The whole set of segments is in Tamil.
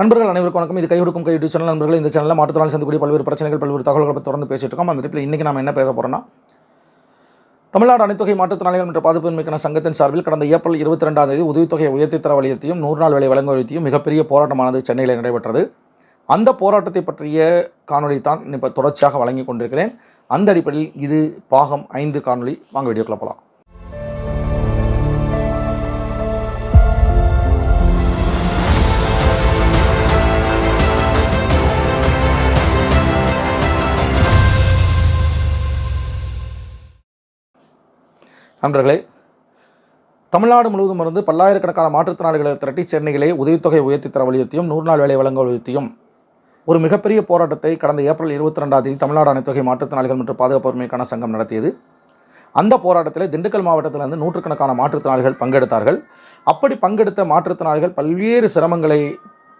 நண்பர்கள் அனைவருக்கும் வணக்கம். இது கை கொடுக்கும் கை யூடியூப் சேனல். நண்பர்கள் இந்த சேனலில் மாற்றுத்திறனாளி சந்திக்கூடிய பல்வேறு பிரச்சனைகள் பல்வேறு தகவல்களை பற்றி தொடர்ந்து பேசிட்டு இருக்கோம். அந்த ட்ரிப்பில் இன்றைக்கி நம்ம என்ன பேச போகிறோம்னா தமிழ்நாடு அனைத்தொகை மாற்றுத்திறனாளிகள் மற்றும் பாதுகாப்பு சங்கத்தின் சார்பில் கடந்த ஏப்ரல் இருபத்தி ரெண்டாம் தேதி உதவித்தொகை உயர்த்தி தர வலியத்தையும் நூறு நாள் வேலை வழங்குவதையும் மிகப்பெரிய போராட்டமானது சென்னையில் நடைபெற்றது. அந்த போராட்டத்தை பற்றிய காணொளி தான் இப்போ தொடர்ச்சியாக வழங்கி கொண்டிருக்கிறேன். அந்த அடிப்படையில் இது பாகம் ஐந்து காணொளி. வாங்க வீடியோக்குள்ள போகலாம் நண்பர்களே தமிழ்நாடு முழுவதும் இருந்து பல்லாயிரக்கணக்கான மாற்றுத்திறனாளிகளை திரட்டி சென்னையிலே உதவித்தொகை உயர்த்தி தர வலியுறுத்தியும் நூறு நாள் வேலை வழங்க வலியுறுத்தியும் ஒரு மிகப்பெரிய போராட்டத்தை கடந்த ஏப்ரல் இருபத்தி ரெண்டாம் தேதி தமிழ்நாடு அனைத்துகை மாற்றுத்திறனாளிகள் மற்றும் பாதுகாப்பு உரிமைக்கான சங்கம் நடத்தியது. அந்த போராட்டத்தில் திண்டுக்கல் மாவட்டத்திலிருந்து நூற்றுக்கணக்கான மாற்றுத்திறனாளிகள் பங்கெடுத்தார்கள். அப்படி பங்கெடுத்த மாற்றுத்திறனாளிகள் பல்வேறு சிரமங்களை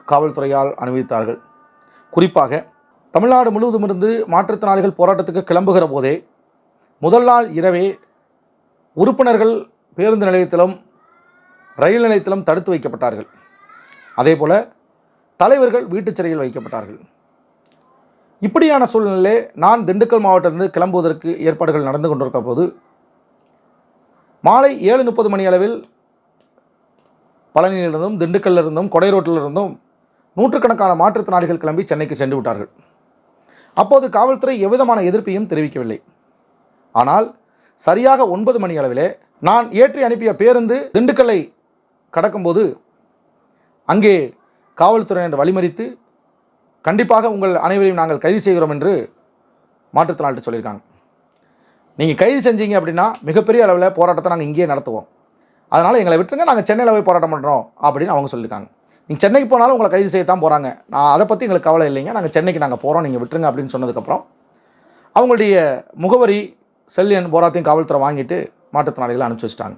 காவல்துறையால் அனுபவித்தார்கள். குறிப்பாக தமிழ்நாடு முழுவதும் இருந்து மாற்றுத்திறனாளிகள் போராட்டத்துக்கு கிளம்புகிற போதே முதல் நாள் இரவே உறுப்பினர்கள் பேருந்து நிலையத்திலும் ரயில் நிலையத்திலும் தடுத்து வைக்கப்பட்டார்கள். அதேபோல தலைவர்கள் வீட்டுச் சிறையில் வைக்கப்பட்டார்கள். இப்படியான சூழ்நிலையிலே நான் திண்டுக்கல் மாவட்டத்திலிருந்து கிளம்புவதற்கு ஏற்பாடுகள் நடந்து கொண்டிருக்கும் போது மாலை ஏழு முப்பது மணி அளவில் பழனியிலிருந்தும் திண்டுக்கல்லிருந்தும் கொடை ரோட்டிலிருந்தும் நூற்றுக்கணக்கான மாற்றுத்திறனாளிகள் கிளம்பி சென்னைக்கு சென்று விட்டார்கள். அப்போது காவல்துறை எவ்விதமான எதிர்ப்பையும் தெரிவிக்கவில்லை. ஆனால் சரியாக ஒன்பது மணி அளவிலே நான் ஏற்றி அனுப்பிய பேருந்து திண்டுக்கல்லை கடக்கும்போது அங்கே காவல்துறையினர் வழிமறித்து கண்டிப்பாக உங்கள் அனைவரையும் நாங்கள் கைது செய்கிறோம் என்று மாற்றுத்திறனாளிட்டு சொல்லியிருக்காங்க. நீங்கள் கைது செஞ்சீங்க அப்படின்னா மிகப்பெரிய அளவில் போராட்டத்தை நாங்கள் இங்கேயே நடத்துவோம். அதனால் எங்களை விட்டுருங்க நாங்கள் சென்னையில் போய் போராட்டம் பண்ணுறோம் அப்படின்னு அவங்க சொல்லியிருக்காங்க. நீங்கள் சென்னைக்கு போனாலும் உங்களை கைது செய்யத்தான் போகிறாங்க நான் அதை பற்றி எங்களுக்கு கவலை இல்லைங்க. நாங்கள் சென்னைக்கு நாங்கள் போகிறோம் நீங்கள் விட்டுருங்க அப்படின்னு சொன்னதுக்கப்புறம் அவங்களுடைய முகவரி செல்லியன் போராத்தையும் காவல்துறை வாங்கிட்டு மாற்றுத்திறனாளிகளை அனுப்பிச்சி வச்சிட்டாங்க.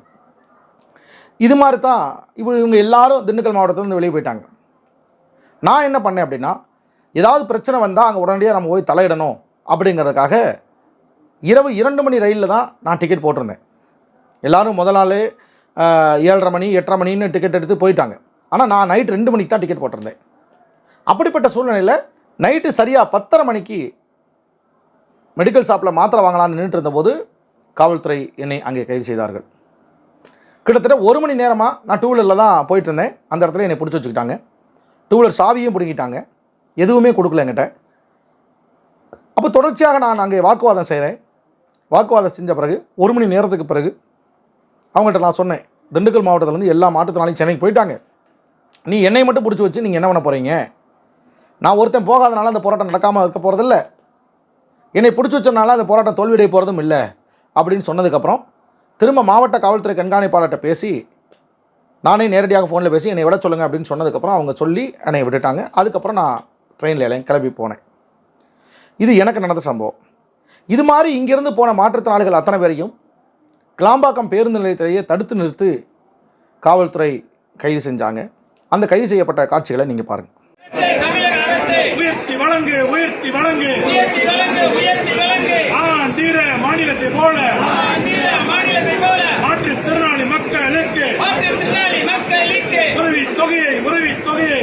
இது மாதிரி தான் இப்போ இவங்க எல்லாரும் திண்டுக்கல் மாவட்டத்திலேருந்து வெளியே போயிட்டாங்க. நான் என்ன பண்ணேன் அப்படின்னா ஏதாவது பிரச்சனை வந்தால் அங்கே உடனடியாக நம்ம போய் தலையிடணும் அப்படிங்கிறதுக்காக இரவு இரண்டு மணி ரயிலில் தான் நான் டிக்கெட் போட்டிருந்தேன். எல்லோரும் முதல் நாள் ஏழரை மணி எட்டரை மணின்னு டிக்கெட் எடுத்து போயிட்டாங்க. ஆனால் நான் நைட் ரெண்டு மணிக்கு தான் டிக்கெட் போட்டிருந்தேன். அப்படிப்பட்ட சூழ்நிலையில் நைட்டு சரியாக பத்தரை மணிக்கு மெடிக்கல் ஷாப்பில் மாத்திரை வாங்கலாம்னு நின்றுட்டு இருந்தபோது காவல்துறை என்னை அங்கே கைது செய்தார்கள். கிட்டத்தட்ட ஒரு மணி நேரமாக நான் டூ வீலரில் தான் போயிட்டு இருந்தேன். அந்த இடத்துல என்னை பிடிச்சி வச்சுக்கிட்டாங்க. டூ வீலர் சாவியும் பிடுங்கிட்டாங்க. எதுவுமே கொடுக்கல என்கிட்ட. அப்போ தொடர்ச்சியாக நான் அங்கே வாக்குவாதம் செய்கிறேன் வாக்குவாதம் செஞ்ச பிறகு ஒரு மணி நேரத்துக்கு பிறகு அவங்கள்ட்ட நான் சொன்னேன் திண்டுக்கல் மாவட்டத்திலேருந்து எல்லா மாற்றுத்திறனாளியும் சென்னைக்கு போயிட்டாங்க. நீ என்னை மட்டும் பிடிச்சி வச்சு நீங்கள் என்ன பண்ண போகிறீங்க நான் ஒருத்தன் போகாதனால அந்த போராட்டம் நடக்காமல் இருக்க போகிறதில்ல என்னை பிடிச்சி வச்சனால அந்த போராட்டம் தோல்வியடைய போகிறதும் இல்லை அப்படின்னு சொன்னதுக்கப்புறம் திரும்ப மாவட்ட காவல்துறை கண்காணிப்பாளர்கிட்ட பேசி நானே நேரடியாக ஃபோனில் பேசி என்னை விட சொல்லுங்கள் அப்படின்னு சொன்னதுக்கப்புறம் அவங்க சொல்லி என்னை விட்டுட்டாங்க. அதுக்கப்புறம் நான் ட்ரெயினில் எல்லாம் கிளம்பி போனேன். இது எனக்கு நடந்த சம்பவம். இது மாதிரி இங்கேருந்து போன மாற்றுத்திறனாளிகள் அத்தனை பேரையும் கிளாம்பாக்கம் பேருந்து நிலையத்திலேயே தடுத்து நிறுத்து காவல்துறை கைது செஞ்சாங்க. அந்த கைது செய்யப்பட்ட காட்சிகளை நீங்கள் பாருங்கள் உயர்த்தி வழங்கு உயர்த்தி வழங்கு. உயர்த்தி வழங்கு உயர்த்தி வழங்கு. ஆந்திர மாநிலத்தை போல. மாநிலத்தை போல. மாற்றுத்திறனாளி மக்களுக்கு. மாற்றுத்திறனாளி மக்களுக்கு. உதவி தொகையை உதவி தொகையை.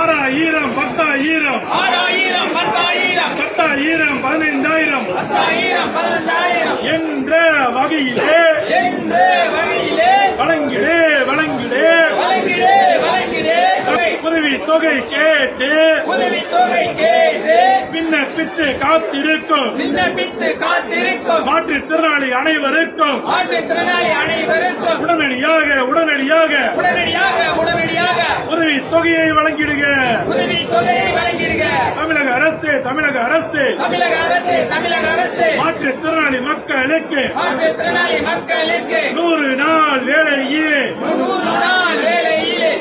ஆறாயிரம் பத்தாயிரம். ஆறாயிரம் பத்தாயிரம். பத்தாயிரம் பதினைந்தாயிரம். பத்தாயிரம் பதினஞ்சாயிரம் என்ற வகையிலே என்ற வகையிலே வழங்கிடு வழங்கிடு வழங்கிடு வழங்கிடு உதவி தொகை கேட்டு உதவி தொகை கேட்டு விண்ணப்பித்து காத்திருக்கும். விண்ணப்பித்து காத்திருக்கும். மாற்றுத்திறனாளி அனைவருக்கும். மாற்றுத்திறனாளி அனைவருக்கும். உடனடியாக உடனடியாக. உடனடியாக உடனடியாக. உதவி தொகையை வழங்கிடுக. உதவி தொகையை வழங்கிடுக. தமிழக அரசு தமிழக அரசு. தமிழக அரசு தமிழக அரசு. மாற்றுத்திறனாளி மக்களுக்கு. மாற்றுத்திறனாளி மக்களுக்கு. நூறு நாள் வேலையே. நூறு நாள் வேலையிலே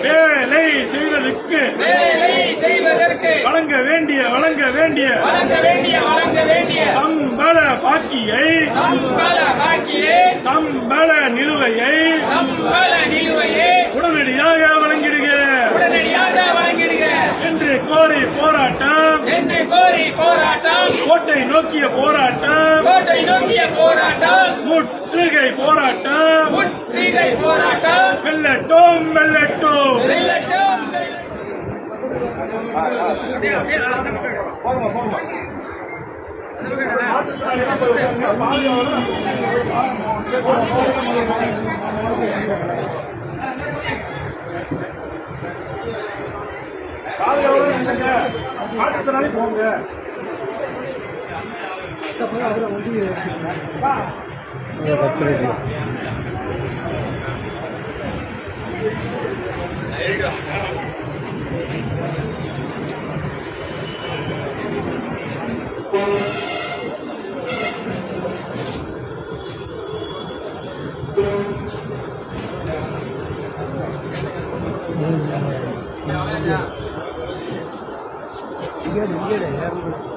வேலை செய்வதற்கு வேலை செய்வதற்கு வழங்க வேண்டிய வழங்க வேண்டிய வழங்க வேண்டிய வழங்க வேண்டிய சம்பள பாக்கியை சம்பள பாக்கியே சம்பள நிலுவையை சம்பள நிலுவையே உடனடியாக வழங்கிடுக உடனடியாக வழங்கிடுக. என்று கோரி போராட்டம் என்று கோரி போராட்டம். கோட்டை நோக்கிய போராட்டம் கோட்டை நோக்கிய போராட்டம். முற்றுகை போராட்டம் வெல்லட்டும் வெல்லட்டும். வெல்லட்டும் மாற்றுத்திறனாளி போங்க வாங்க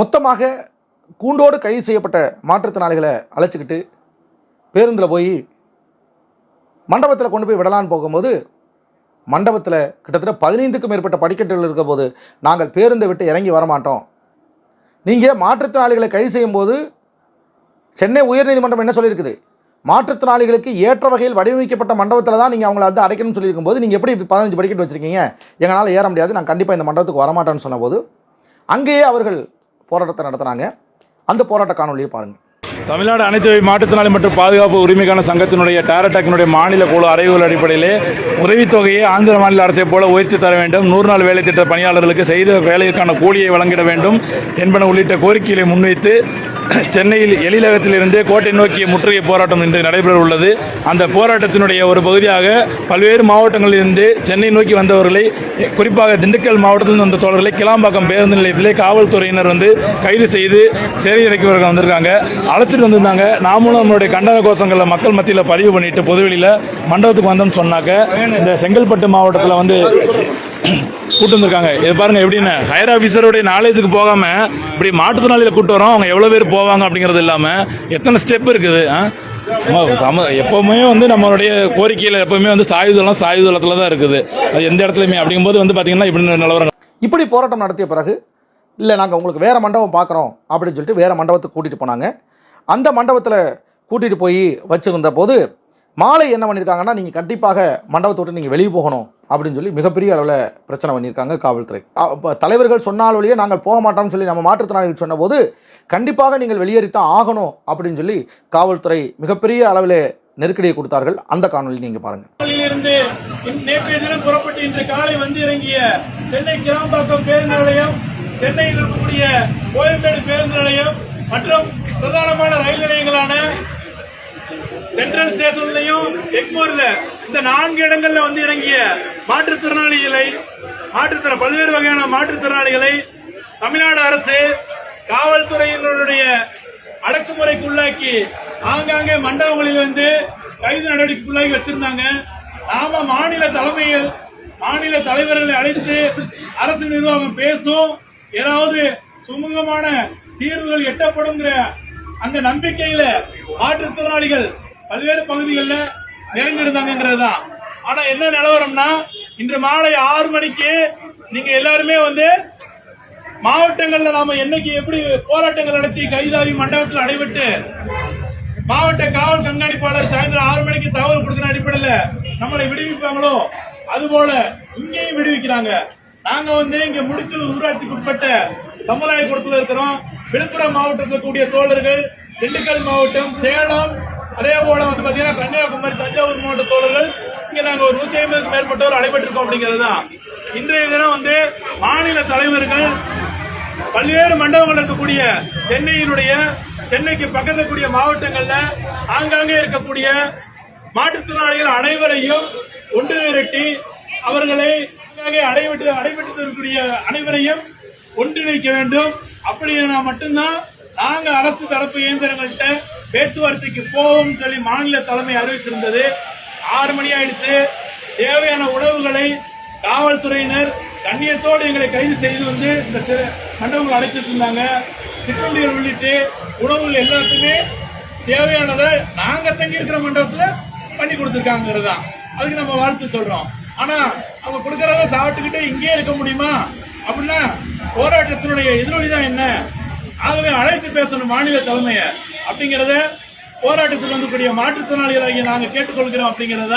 மொத்தமாக கூண்டோடு கைது செய்யப்பட்ட மாற்றுத்திறனாளிகளை அழைச்சிக்கிட்டு பேருந்தில் போய் மண்டபத்தில் கொண்டு போய் விடலான்னு போகும்போது மண்டபத்தில் கிட்டத்தட்ட பதினைந்துக்கும் மேற்பட்ட படிக்கட்டுகள் இருக்க போது நாங்கள் பேருந்தை விட்டு இறங்கி வரமாட்டோம். நீங்கள் மாற்றுத்திறனாளிகளை கைது செய்யும்போது சென்னை உயர்நீதிமன்றம் என்ன சொல்லியிருக்குது? மாற்றுத்திறனாளிகளுக்கு ஏற்ற வகையில் வடிவமைக்கப்பட்ட மண்டபத்தில் தான் நீங்கள் அவங்கள வந்து அடைக்கணும்னு சொல்லியிருக்கும் போது நீங்கள் எப்படி பதினஞ்சு படிக்கட்டு வச்சுருக்கீங்க? எங்களால் ஏற முடியாது. நான் கண்டிப்பாக இந்த மண்டபத்துக்கு வரமாட்டேன்னு சொன்னபோது அங்கேயே அவர்கள் போராட்டத்தை நடத்தினாங்க. அந்த போராட்ட காணொலியை பாருங்கள் தமிழ்நாடு அனைத்து வகை மாற்றுத்திறனாளி மற்றும் பாதுகாப்பு உரிமைக்கான சங்கத்தினுடைய டேரடாக்கினுடைய மாநில குழு அறிவுகள் அடிப்படையிலே உதவித்தொகையை ஆந்திர மாநில அரசைப் போல உயர்த்தி தர வேண்டும். நூறு நாள் வேலை திட்ட பணியாளர்களுக்கு செய்த வேலைக்கான கூலியை வழங்கிட வேண்டும் என்பன உள்ளிட்ட கோரிக்கைகளை முன்வைத்து சென்னையில் எழிலகத்திலிருந்து கோட்டை நோக்கிய முற்றுகை போராட்டம் இன்று நடைபெற உள்ளது அந்த போராட்டத்தினுடைய ஒரு பகுதியாக பல்வேறு மாவட்டங்களில் இருந்து சென்னை நோக்கி வந்தவர்களை குறிப்பாக திண்டுக்கல் மாவட்டத்தில் வந்த தோழர்களை கிளாம்பாக்கம் பேருந்து நிலையத்திலே காவல்துறையினர் வந்து கைது செய்து சிறை இறக்கியவர்கள் வந்திருக்காங்க. அழைச்சிட்டு வந்திருந்தாங்க. நாமளும் நம்மளுடைய கண்டன கோஷங்களை மக்கள் மத்தியில் பதிவு பண்ணிட்டு பொதுவெளியில் மண்டபத்துக்கு வந்தோம்னு சொன்னாக்க இந்த செங்கல்பட்டு மாவட்டத்தில் வந்து கூட்டு வந்திருக்காங்க. இது பாருங்க எப்படின்னு? ஹையர் ஆஃபீஸருடைய நாலேஜுக்கு போகாம இப்படி மாற்றுத்திறனாளியில் கூட்டு வரோம். அவங்க எவ்வளோ பேர் போவாங்க அப்படிங்கிறது இல்லாமல் எத்தனை ஸ்டெப் இருக்குது சம எப்பவுமே வந்து நம்மளுடைய கோரிக்கையில் எப்பவுமே வந்து சாயுதளம் சாயுதளத்தில் தான் இருக்குது. அது எந்த இடத்துலையுமே அப்படிங்கும்போது வந்து பார்த்தீங்கன்னா இப்படி நிலவரம் இப்படி போராட்டம் நடத்திய பிறகு இல்லை நாங்கள் உங்களுக்கு வேறு மண்டபம் பார்க்குறோம் அப்படின்னு சொல்லிட்டு வேறு மண்டபத்துக்கு கூட்டிகிட்டு போனாங்க. அந்த மண்டபத்தில் கூட்டிகிட்டு போய் வச்சுருந்த போது மாலை என்ன பண்ணியிருக்காங்கன்னா நீங்கள் கண்டிப்பாக மண்டபத்தை விட்டு நீங்கள் வெளியே போகணும் அப்படின்னு சொல்லி மிகப்பெரிய அளவில் பிரச்சனை பண்ணியிருக்காங்க காவல்துறை. அ, தலைவர்கள் சொன்னால் வழியே நாங்கள் போக மாட்டோம்னு சொல்லி நம்ம மாற்றுத்திறனாளிகள் சொன்னபோது கண்டிப்பாக நீங்கள் வெளியேறித்தான் ஆகணும் அப்படின்னு சொல்லி காவல்துறை மிகப்பெரிய அளவில் நெருக்கடியை கொடுத்தார்கள். அந்த காணொலி நீங்கள் பாருங்கள் இருந்து நேற்றைய தினம் புறப்பட்டு இன்று காலை வந்து இறங்கிய சென்னை கிராம்பாக்கம் பேருந்து நிலையம் சென்னையில் இருக்கக்கூடிய கோயம்பேடு பேருந்து நிலையம் மற்றும் பிரதானமான ரயில் நிலையங்களான சென்ட்ரல் ஸ்டேஷன்லையும் எக்மோர்ல இந்த நான்கு இடங்கள்ல வந்து இறங்கிய மாற்றுத்திறனாளிகளை மாற்றுத்திற பல்வேறு வகையான மாற்றுத்திறனாளிகளை தமிழ்நாடு அரசு காவல்துறையினருடைய அடக்குமுறைக்கு உள்ளாக்கி ஆங்காங்கே மண்டபங்களில் வந்து கைது நடவடிக்கைக்குள்ளாகி வச்சிருந்தாங்க. நாம மாநில தலைமையில் மாநில தலைவர்களை அழைத்து அரசு நிர்வாகம் பேசும். ஏதாவது சுமூகமான தீர்வுகள் எட்டப்படுங்கிற அந்த நம்பிக்கையில மாற்றுத்திறனாளிகள் பல்வேறு பகுதிகளில் நிறைஞ்சிருந்தாங்கிறது தான் ஆனா என்ன நிலவரம்னா இன்று மாலை ஆறு மணிக்கு நீங்க எல்லாருமே வந்து மாவட்டங்கள்ல நாம என்னைக்கு எப்படி போராட்டங்கள் நடத்தி கைதாகி மண்டபத்தில் அடைபட்டு மாவட்ட காவல் கண்காணிப்பாளர் சாயந்தரம் ஆறு மணிக்கு தகவல் கொடுக்கிற அடிப்படையில் நம்மளை விடுவிப்பாங்களோ? அதுபோல இங்கேயும் விடுவிக்கிறாங்க. நாங்க வந்து இங்க முடிச்சூர் ஊராட்சிக்கு உட்பட்ட சமுதாய கூடத்தில் இருக்கிறோம். விழுப்புரம் மாவட்டத்தில் கூடிய தோழர்கள் திண்டுக்கல் மாவட்டம் சேலம் அதே போல வந்து பாத்தீங்கன்னா கன்னியாகுமரி தஞ்சாவூர் மாவட்ட தோழர்கள் இங்க நாங்க ஒரு நூத்தி ஐம்பதுக்கு மேற்பட்டோர் அடைபட்டிருக்கோம் அப்படிங்கிறது தான் இன்றைய தினம் வந்து மாநில தலைவர்கள் பல்வேறு மண்டபங்கள் இருக்கக்கூடிய சென்னையினுடைய சென்னைக்கு பக்கத்தில் இருக்கக்கூடிய மாவட்டங்கள்ல ஆங்காங்கே இருக்கக்கூடிய மாற்றுத்திறனாளிகள் அனைவரையும் ஒன்று திரட்டி அவர்களை ஆங்காங்கே அடைபட்டு அடைபட்டு இருக்கக்கூடிய அனைவரையும் ஒன்றிணைக்க வேண்டும். அப்படின்னா மட்டும்தான் நாங்க அரசு தரப்பு இயந்திரங்கள்கிட்ட பேச்சுவார்த்தைக்கு போவோம் சொல்லி மாநில தலைமை அறிவித்திருந்தது. ஆறு மணி ஆயிடுச்சு. தேவையான உணவுகளை காவல்துறையினர் கண்ணியத்தோடு எங்களை கைது செய்து வந்து இந்த மண்டபங்கள் அடைச்சிட்டு இருந்தாங்க. சிற்றுண்டிகள் உள்ளிட்டு உணவுகள் எல்லாத்துக்குமே தேவையானதை நாங்கள் தங்கி இருக்கிற பண்ணி கொடுத்துருக்காங்கிறது தான் அதுக்கு நம்ம வாழ்த்து சொல்கிறோம் ஆனால் அவங்க கொடுக்குறத சாப்பிட்டுக்கிட்டு இங்கேயே இருக்க முடியுமா? அப்படின்னா போராட்டத்தினுடைய எதிரொலி தான் என்ன? ஆகவே அழைத்து பேசணும் மாநில தலைமையை. அப்படிங்கிறத போராட்டத்தில் வந்துக்கூடிய மாற்றுத்திறனாளிகளாகிய நாங்கள் கேட்டுக்கொள்கிறோம் அப்படிங்கறத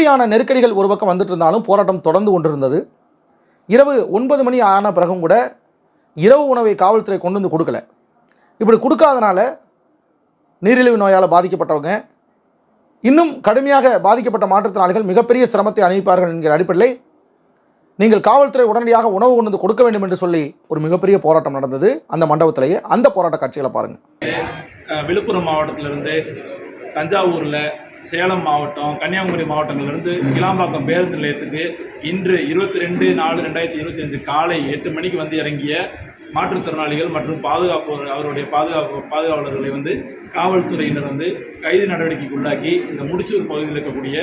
கடுமையான நெருக்கடிகள் ஒரு பக்கம் வந்துட்டு இருந்தாலும் போராட்டம் தொடர்ந்து கொண்டிருந்தது. இரவு ஒன்பது மணி ஆன பிறகும் கூட இரவு உணவை காவல்துறை கொண்டு வந்து கொடுக்கல. இப்படி கொடுக்காதனால நீரிழிவு நோயால் பாதிக்கப்பட்டவங்க இன்னும் கடுமையாக பாதிக்கப்பட்ட மாற்றுத்திறனாளிகள் மிகப்பெரிய சிரமத்தை அனுபவிப்பார்கள் என்கிற அடிப்படையில் நீங்கள் காவல்துறை உடனடியாக உணவு கொண்டு வந்து கொடுக்க வேண்டும் என்று சொல்லி ஒரு மிகப்பெரிய போராட்டம் நடந்தது. அந்த மண்டபத்திலேயே அந்த போராட்ட காட்சிகளை பாருங்கள் விழுப்புரம் மாவட்டத்திலிருந்து தஞ்சாவூரில் சேலம் மாவட்டம் கன்னியாகுமரி மாவட்டங்கள்லேருந்து கிளாம்பாக்கம் பேருந்து நிலையத்துக்கு இன்று இருபத்தி ரெண்டு நாலு ரெண்டாயிரத்தி இருபத்தி அஞ்சு காலை எட்டு மணிக்கு வந்து இறங்கிய மாற்றுத்திறனாளிகள் மற்றும் பாதுகாப்பு அவருடைய பாதுகாப்பு பாதுகாவலர்களை வந்து காவல்துறையினர் வந்து கைது நடவடிக்கைக்கு உள்ளாக்கி இந்த முடிச்சூர் பகுதியில் இருக்கக்கூடிய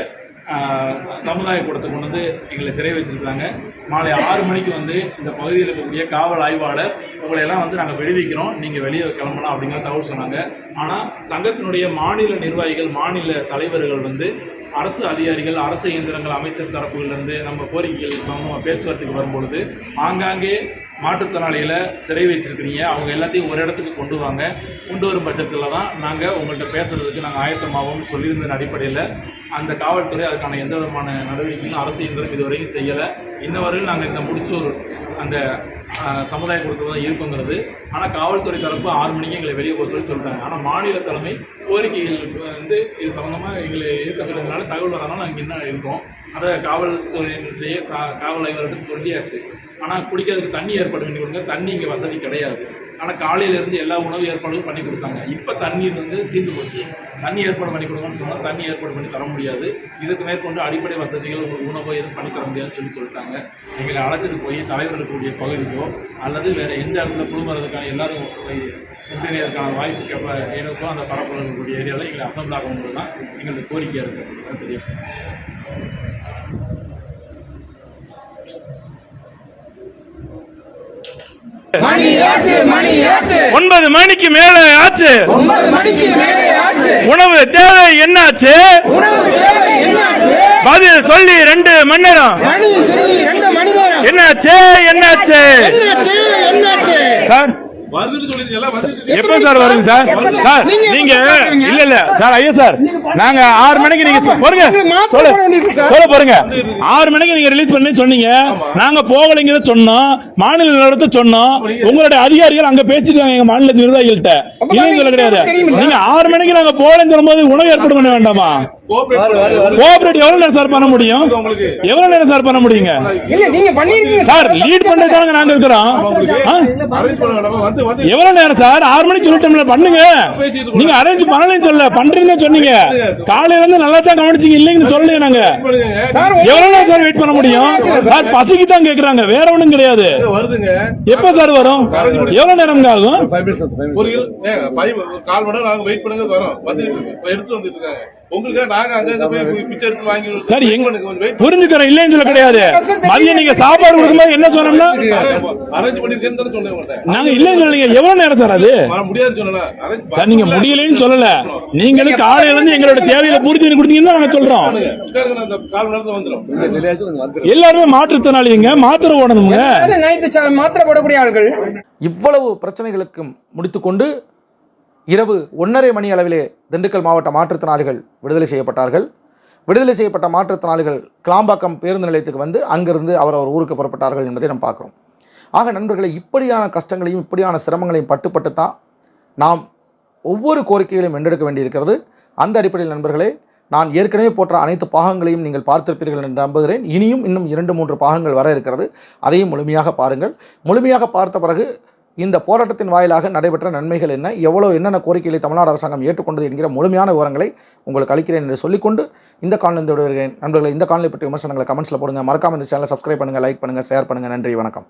சமுதாய கூடத்தை கொண்டு வந்து எங்களை சிறை வச்சிருக்காங்க மாலை ஆறு மணிக்கு வந்து இந்த பகுதியில் இருக்கக்கூடிய காவல் ஆய்வாளர் உங்களை எல்லாம் வந்து நாங்கள் விடுவிக்கிறோம். நீங்கள் வெளியே கிளம்பலாம் அப்படிங்கிற தகவல் சொன்னாங்க. ஆனால் சங்கத்தினுடைய மாநில நிர்வாகிகள் மாநில தலைவர்கள் வந்து அரசு அதிகாரிகள் அரசு இயந்திரங்கள் அமைச்சர் தரப்புகளிலிருந்து நம்ம கோரிக்கைகள் சமூக பேச்சுவார்த்தைக்கு வரும்பொழுது ஆங்காங்கே மாற்றுத்திறனாளிகளை சிறை வச்சுருக்கிறீங்க. அவங்க எல்லாத்தையும் ஒரு இடத்துக்கு கொண்டு வாங்க. கொண்டு வரும் பட்சத்தில் தான் நாங்கள் உங்கள்கிட்ட பேசுறதுக்கு நாங்கள் ஆயத்தமாகவும் சொல்லியிருந்த அடிப்படையில் அந்த காவல்துறை அதுக்கான எந்த விதமான நடவடிக்கைகளும் அரசு இயந்திரம் இதுவரையும் செய்யலை. இன்ன வரையும் நாங்கள் இந்த முடிச்சூர் அந்த சமுதாய கொடுத்தது தான் இருக்குங்கிறது. ஆனால் காவல்துறை தரப்பு ஆறு மணிக்கு எங்களை வெளியே போக சொல்லி சொல்லிட்டாங்க. ஆனால் மாநில தலைமை கோரிக்கைகள் வந்து இது சம்மந்தமாக எங்களை இருக்க சொல்லுறதுனால தகவல் வரனால நாங்கள் இன்னும் இருக்கோம். அதை காவல்துறையினுடைய சா காவல் ஆய்வாளர்கிட்ட சொல்லியாச்சு. ஆனால் குடிக்கிறதுக்கு தண்ணி ஏற்பாடு பண்ணி கொடுங்க. தண்ணி இங்கே வசதி கிடையாது. ஆனால் காலையிலேருந்து எல்லா உணவு ஏற்பாடுகளும் பண்ணி கொடுத்தாங்க. இப்போ தண்ணீர் வந்து தீர்ந்து போச்சு. தண்ணி ஏற்பாடு பண்ணி கொடுங்கன்னு சொன்னால் தண்ணி ஏற்பாடு பண்ணி தர முடியாது. இதுக்கு மேற்கொண்டு அடிப்படை வசதிகள் உங்களுக்கு உணவோ எதுவும் பண்ணி தர முடியாதுன்னு சொல்லி சொல்லிட்டாங்க. எங்களை அழைச்சிட்டு போய் தலைவர் இருக்கக்கூடிய பகுதிக்கோ அல்லது வேறு எந்த இடத்துல குழுமறதுக்கான எல்லாரும் ஒன்றிணையதுக்கான வாய்ப்பு கேப்ப இருக்கோ அந்த பரப்புல இருக்கக்கூடிய ஏரியாவில் எங்களை அசம்பிள் ஆகும்போது தான் எங்களது கோரிக்கையாக இருக்குது தெரியும் ஒன்பது மணிக்கு மேலே ஆச்சு. உணவு தேவை என்னாச்சு? பதில் சொல்லி ரெண்டு மணி நேரம் என்னாச்சு என்னாச்சு? சார் எப்போ சார் வருங்க சார்? சார்? நீங்க இல்ல இல்ல சார் ஐயா சார் நாங்க ஆறு மணிக்கு நீங்க பாருங்க. சொல்ல பாருங்க. ஆறு மணிக்கு நீங்க ரிலீஸ் பண்ணி சொன்னீங்க. நாங்க போகலைங்கிறத சொன்னோம். மாநில நிலவரத்தை சொன்னோம். உங்களுடைய அதிகாரிகள் அங்க பேசிருக்காங்க எங்க மாநில நிர்வாகிகள்கிட்ட. இல்லைன்னு சொல்ல கிடையாது. நீங்க ஆறு மணிக்கு நாங்க போகலன்னு சொல்லும்போது உணவு ஏற்பாடு பண்ண வேண்டாமா? கோஆபரேட் எவ்வளவு நேரம் சார் பண்ண முடியும்? எவ்வளவு நேரம் சார் பண்ண முடியுங்க? இல்ல நீங்க பண்ணிருக்கீங்க சார் லீட் பண்றதுக்காக நாங்க இருக்கிறோம். ஆ? எவ்வளவு நேரம் சார்? ஆறு மணிக்கு சொல்லிட்டோம்ல பண்ணுங்க. நீங்க அரேஞ்ச் பண்ணலன்னு சொல்ல பண்றீங்க சொன்னீங்க. காலையில இருந்து நல்லா தான் கவனிச்சீங்க இல்லைங்கன்னு சொல்லலையே நாங்க. சார் எவ்வளவு நேரம் சார் வெயிட் பண்ண முடியும்? சார் பசிக்கு தான் கேக்குறாங்க வேற ஒண்ணும் கிடையாது. வருதுங்க. எப்ப சார் வரும்? எவ்வளவு நேரம் ஆகும்? சார் எங்க இல்லைன்னு சொல்ல கிடையாது. மதியம் நீங்க சாப்பாடு கொடுக்கும்போது என்ன சொன்னோம்னா. நாங்க இல்லைன்னு சொல்லீங்க எவ்வளவு நேரம் சார் அது? சார் நீங்க முடியலைன்னு சொல்லல. நீங்களும் காலையில இருந்து எங்களோட தேவையில பூர்த்தி பண்ணி கொடுத்தீங்கன்னு நாங்க சொல்றோம். எல்லாருமே மாற்றுத்திறனாளிங்க மாத்திரை ஓடணுங்க மாத்திரை போடக்கூடிய ஆள்கள்? இவ்வளவு பிரச்சனைகளுக்கும் முடித்துக்கொண்டு இரவு ஒன்றரை மணி அளவிலே திண்டுக்கல் மாவட்ட மாற்றுத்திறனாளிகள் விடுதலை செய்யப்பட்டார்கள். விடுதலை செய்யப்பட்ட மாற்றுத்திறனாளிகள் கிளாம்பாக்கம் பேருந்து நிலையத்துக்கு வந்து அங்கிருந்து அவர் அவர் ஊருக்கு புறப்பட்டார்கள் என்பதை நாம் பார்க்குறோம். ஆக நண்பர்களை இப்படியான கஷ்டங்களையும் இப்படியான சிரமங்களையும் பட்டுப்பட்டு தான் நாம் ஒவ்வொரு கோரிக்கைகளையும் வென்றெடுக்க வேண்டியிருக்கிறது. அந்த அடிப்படையில் நண்பர்களே நான் ஏற்கனவே போற்ற அனைத்து பாகங்களையும் நீங்கள் பார்த்திருப்பீர்கள் என்று நம்புகிறேன். இனியும் இன்னும் இரண்டு மூன்று பாகங்கள் வர இருக்கிறது. அதையும் முழுமையாக பாருங்கள். முழுமையாக பார்த்த பிறகு இந்த போராட்டத்தின் வாயிலாக நடைபெற்ற நன்மைகள் என்ன? எவ்வளோ என்னென்ன கோரிக்கைகளை தமிழ்நாடு அரசாங்கம் ஏற்றுக்கொண்டது என்கிற முழுமையான விவரங்களை உங்களுக்கு அளிக்கிறேன் என்று சொல்லிக்கொண்டு இந்த காணொலி விடுகிறேன் நண்பர்களை இந்த காணொலி பற்றி விமர்சனங்களை கமெண்ட்ஸில் போடுங்க. மறக்காம இந்த சேனலை சப்ஸ்கிரைப் பண்ணுங்கள் லைக் பண்ணுங்கள் ஷேர் பண்ணுங்கள் நன்றி வணக்கம்.